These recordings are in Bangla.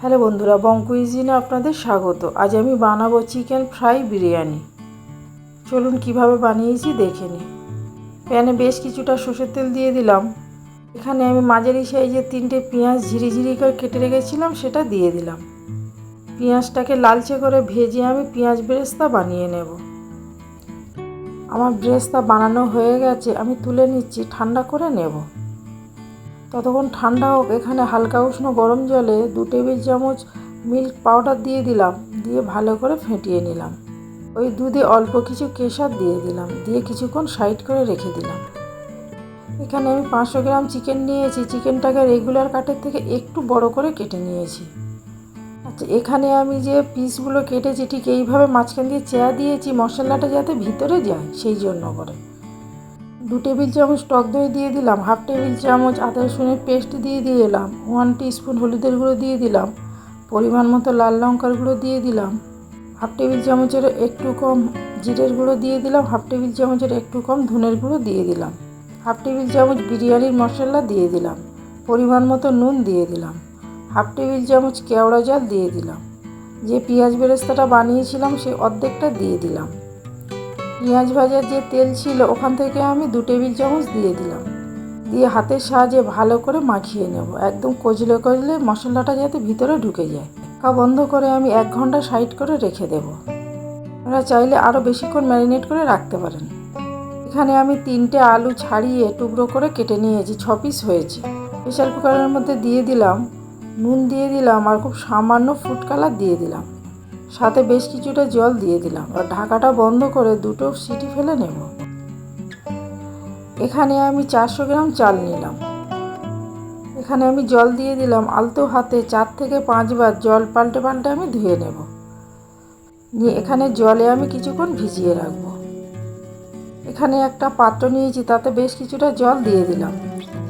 হ্যালো বন্ধুরা বঙ্কুইজিনে আপনাদের স্বাগত। আজ আমি বানাবো চিকেন ফ্রাই বিরিয়ানি। চলুন কীভাবে বানিয়েছি দেখে নিই। প্যানে বেশ কিছুটা সর্ষের তেল দিয়ে দিলাম। এখানে আমি মাঝারি সাইজের তিনটে পেঁয়াজ ঝিরিঝিরি করে কেটে রেখেছিলাম, সেটা দিয়ে দিলাম। পেঁয়াজটাকে লালচে করে ভেজে আমি পেঁয়াজ বেরেস্তা বানিয়ে নেব। আমার ব্রেস্তা বানানো হয়ে গেছে, আমি তুলে নিচ্ছি, ঠান্ডা করে নেব। ততক্ষণ ঠান্ডা হোক, এখানে হালকা উষ্ণ গরম জলে দু টেবিল চামচ মিল্ক পাউডার দিয়ে দিলাম, দিয়ে ভালো করে ফেটিয়ে নিলাম। ওই দুধে অল্প কিছু কেশর দিয়ে দিলাম, দিয়ে কিছুক্ষণ সাইড করে রেখে দিলাম। এখানে আমি পাঁচশো গ্রাম চিকেন নিয়েছি, চিকেনটাকে রেগুলার কাটের থেকে একটু বড় করে কেটে নিয়েছি। আচ্ছা এখানে আমি যে পিসগুলো কেটেছি, ঠিক এইভাবে মাঝখান দিয়ে চেয়া দিয়েছি, মশলাটা যাতে ভিতরে যায়, সেই জন্য করে। দু টেবিল চামচ টক দই দিয়ে দিলাম, হাফ টেবিল চামচ আদা রসুনের পেস্ট দিয়ে দিলাম ওয়ান স্পুন হলুদের গুঁড়ো দিয়ে দিলাম, পরিমাণ মতো লাল লঙ্কার গুঁড়ো দিয়ে দিলাম, হাফ টেবিল চামচের একটু কম জিরের গুঁড়ো দিয়ে দিলাম, হাফ টেবিল চামচের একটু কম ধনের গুঁড়ো দিয়ে দিলাম, হাফ টেবিল চামচ বিরিয়ানির মশলা দিয়ে দিলাম, পরিমাণ মতো নুন দিয়ে দিলাম, হাফ টেবিল চামচ কেওড়া জল দিয়ে দিলাম, যে পেঁয়াজ বেরেস্তাটা বানিয়েছিলাম সে অর্ধেকটা দিয়ে দিলাম। পেঁয়াজ ভাজার যে তেল ছিল, ওখান থেকে আমি দু টেবিল চামচ দিয়ে দিলাম। দিয়ে হাতের সাহায্যে ভালো করে মাখিয়ে নেব। একদম কচলে কচলে মশলাটা যাতে ভিতরে ঢুকে যায়। কা বন্ধ করে আমি এক ঘণ্টা সাইড করে রেখে দেব। আপনারা চাইলে আরও বেশিক্ষণ ম্যারিনেট করে রাখতে পারেন। এখানে আমি তিনটে আলু ছাড়িয়ে টুকরো করে কেটে নিয়েছি, ছ পিস হয়েছে। প্রেশার কুকারের মধ্যে দিয়ে দিলাম, নুন দিয়ে দিলাম, আর খুব সামান্য ফুড কালার দিয়ে দিলাম। সাথে বেশ কিছুটা জল দিয়ে দিলাম আর ঢাকাটা বন্ধ করে দুটো সিটি ফেলে নেব। এখানে আমি চারশো গ্রাম চাল নিলাম। এখানে আমি জল দিয়ে দিলাম আলতো হাতে চার থেকে পাঁচবার জল পাল্টে পাল্টে আমি ধুয়ে নেব। নিয়ে এখানে জলে আমি কিছুক্ষণ ভিজিয়ে রাখব। এখানে একটা পাত্র নিয়েছি, তাতে বেশ কিছুটা জল দিয়ে দিলাম।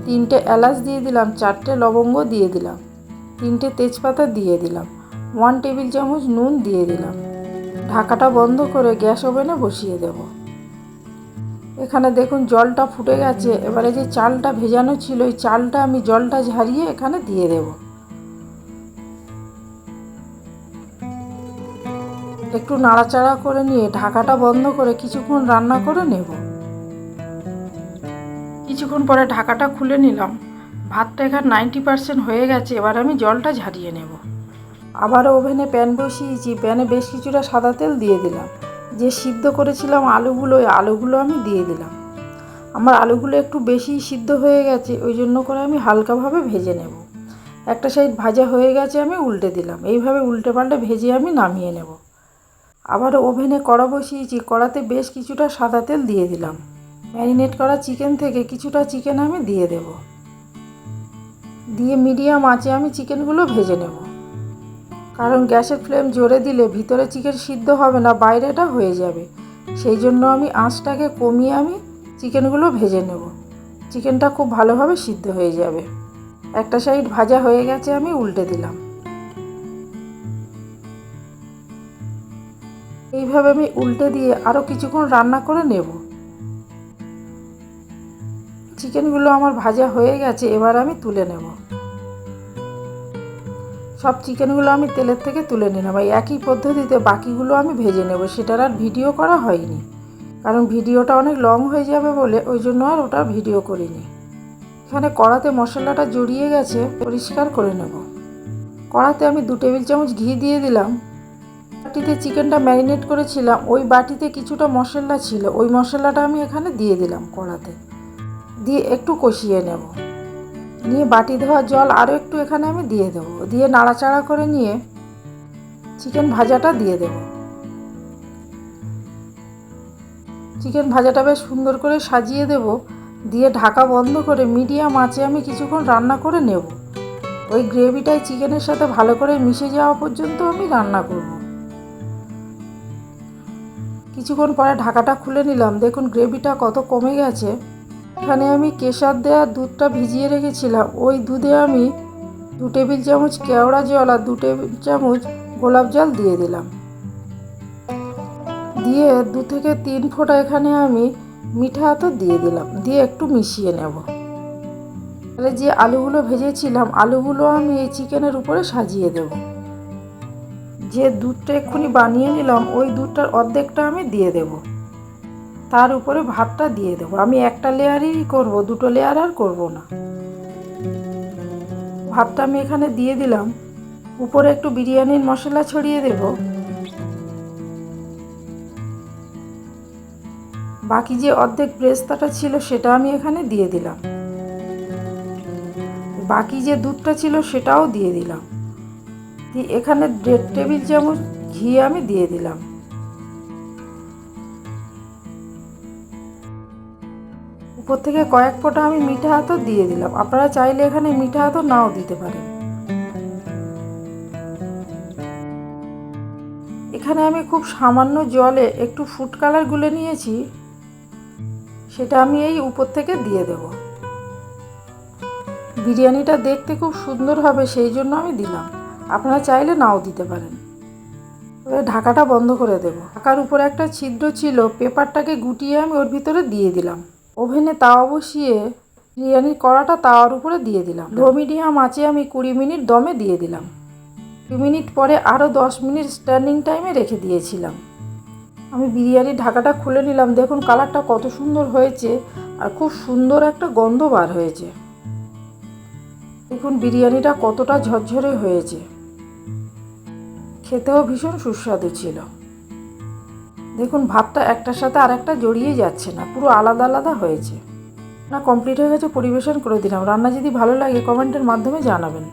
তিনটে এলাচ দিয়ে দিলাম, চারটে লবঙ্গ দিয়ে দিলাম, তিনটে তেজপাতা দিয়ে দিলাম। ওয়ান টেবিল চামচ নুন দিয়ে দিলাম। ঢাকাটা বন্ধ করে গ্যাস ওভেনে বসিয়ে দেব। এখানে দেখুন জলটা ফুটে গেছে। এবারে যে চালটা ভেজানো ছিল ওই চালটা আমি জলটা ঝারিয়ে এখানে দিয়ে দেব। একটু নাড়াচাড়া করে নিয়ে ঢাকাটা বন্ধ করে কিছুক্ষণ রান্না করে নেব। কিছুক্ষণ পরে ঢাকাটা খুলে নিলাম। ভাতটা এখানে নাইনটি পার্সেন্ট হয়ে গেছে। এবার আমি জলটা ঝারিয়ে নেব। আবারও ওভেনে প্যান বসিয়েছি, প্যানে বেশ কিছুটা সাদা তেল দিয়ে দিলাম। যে সিদ্ধ করেছিলাম আলুগুলো, ওই আলুগুলো আমি দিয়ে দিলাম। আমার আলুগুলো একটু বেশি সিদ্ধ হয়ে গেছে, ওই জন্য করে আমি হালকাভাবে ভেজে নেব। একটা সাইড ভাজা হয়ে গেছে, আমি উল্টে দিলাম। এইভাবে উল্টে পাল্টে ভেজে আমি নামিয়ে নেব। আবার ওভেনে কড়া বসিয়েছি, কড়াতে বেশ কিছুটা সাদা তেল দিয়ে দিলাম। ম্যারিনেট করা চিকেন থেকে কিছুটা চিকেন আমি দিয়ে দেব। দিয়ে মিডিয়াম আঁচে আমি চিকেনগুলো ভেজে নেব। কারণ গ্যাসের ফ্লেম জোরে দিলে ভিতরে চিকেন সিদ্ধ হবে না, বাইরেটা হয়ে যাবে। সেই জন্য আমি আঁচটাকে কমিয়ে আমি চিকেনগুলো ভেজে নেব। চিকেনটা খুব ভালোভাবে সিদ্ধ হয়ে যাবে। একটা সাইড ভাজা হয়ে গেছে, আমি উল্টে দিলাম। এইভাবে আমি উল্টে দিয়ে আরও কিছুক্ষণ রান্না করে নেব। চিকেনগুলো আমার ভাজা হয়ে গেছে, এবার আমি তুলে নেব। সব চিকেনগুলো আমি তেলের থেকে তুলে নিলাম এই একই পদ্ধতিতে বাকিগুলো আমি ভেজে নেব, সেটার আর ভিডিও করা হয়নি। কারণ ভিডিওটা অনেক লং হয়ে যাবে বলে ওই জন্য আর ওটা ভিডিও করিনি। এখানে কড়াতে মশলাটা জড়িয়ে গেছে, পরিষ্কার করে নেব। কড়াতে আমি দু টেবিল চামচ ঘি দিয়ে দিলাম। বাটিতে চিকেনটা ম্যারিনেট করেছিলাম, ওই বাটিতে কিছুটা মশলা ছিল, ওই মশলাটা আমি এখানে দিয়ে দিলাম কড়াতে। দিয়ে একটু কষিয়ে নেব। নিয়ে বাটি ধোয়া জল আরও একটু এখানে আমি দিয়ে দেবো। দিয়ে নাড়াচাড়া করে নিয়ে চিকেন ভাজাটা দিয়ে দেব। চিকেন ভাজাটা বেশ সুন্দর করে সাজিয়ে দেব। দিয়ে ঢাকা বন্ধ করে মিডিয়াম আঁচে আমি কিছুক্ষণ রান্না করে নেব। ওই গ্রেভিটাই চিকেনের সাথে ভালো করে মিশে যাওয়া পর্যন্ত আমি রান্না করব। কিছুক্ষণ পরে ঢাকাটা খুলে নিলাম। দেখুন গ্রেভিটা কত কমে গেছে। এখানে আমি কেশর দেওয়া দুধটা ভিজিয়ে রেখেছিলাম। ওই দুধে আমি দু টেবিল চামচ কেওড়া জল আর দু টেবিল চামচ গোলাপ জল দিয়ে দিলাম। দিয়ে দু থেকে তিন ফোঁটা এখানে আমি মিঠা আতর দিয়ে দিলাম। দিয়ে একটু মিশিয়ে নেব। তাহলে যে আলুগুলো ভেজেছিলাম, আলুগুলো আমি এই চিকেনের উপরে সাজিয়ে দেব। যে দুধটা এক্ষুনি বানিয়ে নিলাম, ওই দুধটার অর্ধেকটা আমি দিয়ে দেব। তার উপরে ভাতটা দিয়ে দেবো। আমি একটা লেয়ারই করব, দুটো লেয়ার আর করব না। ভাতটা আমি এখানে দিয়ে দিলাম। উপরে একটু বিরিয়ানির মশলা ছড়িয়ে দেব। বাকি যে অর্ধেক ব্রেস্তাটা ছিল সেটা আমি এখানে দিয়ে দিলাম। বাকি যে দুধটা ছিল সেটাও দিয়ে দিলাম। এখানে দেড় টেবিল চামচ ঘি আমি দিয়ে দিলাম। উপর থেকে কয়েক ফোঁটা আমি মিঠা হাতও দিয়ে দিলাম। আপনারা চাইলে এখানে মিঠা হাতও নাও দিতে পারেন। এখানে আমি খুব সামান্য জলে একটু ফুড কালার গুলে নিয়েছি। সেটা আমি এই উপর থেকে দিয়ে দেব। বিরিয়ানিটা দেখতে খুব সুন্দর হবে, সেই জন্য আমি দিলাম। আপনারা চাইলে নাও দিতে পারেন। এবার ঢাকাটা বন্ধ করে দেব। ঢাকার উপরে একটা ছিদ্র ছিল, পেপারটাকে গুটিয়ে আমি ওর ভিতরে দিয়ে দিলাম। ওভেনে তাওয়া বসিয়ে বিরিয়ানির কড়াটা তাওয়ার উপরে দিয়ে দিলাম। লো মিডিয়াম আঁচে আমি কুড়ি মিনিট দমে দিয়ে দিলাম। দু মিনিট পরে আরও দশ মিনিট স্ট্যান্ডিং টাইমে রেখে দিয়েছিলাম। আমি বিরিয়ানির ঢাকাটা খুলে নিলাম। দেখুন কালারটা কত সুন্দর হয়েছে আর খুব সুন্দর একটা গন্ধ বার হয়েছে। দেখুন বিরিয়ানিটা কতটা ঝরঝরে হয়েছে। খেতেও ভীষণ সুস্বাদু ছিল। দেখুন ভাতটা একটার সাথে আর একটা জড়িয়ে যাচ্ছে না, পুরো আলাদা আলাদা হয়েছে। না কমপ্লিট হয়ে গেছে, পরিবেশন করে দিলাম। রান্না যদি ভালো লাগে, কমেন্টের মাধ্যমে জানাবেন।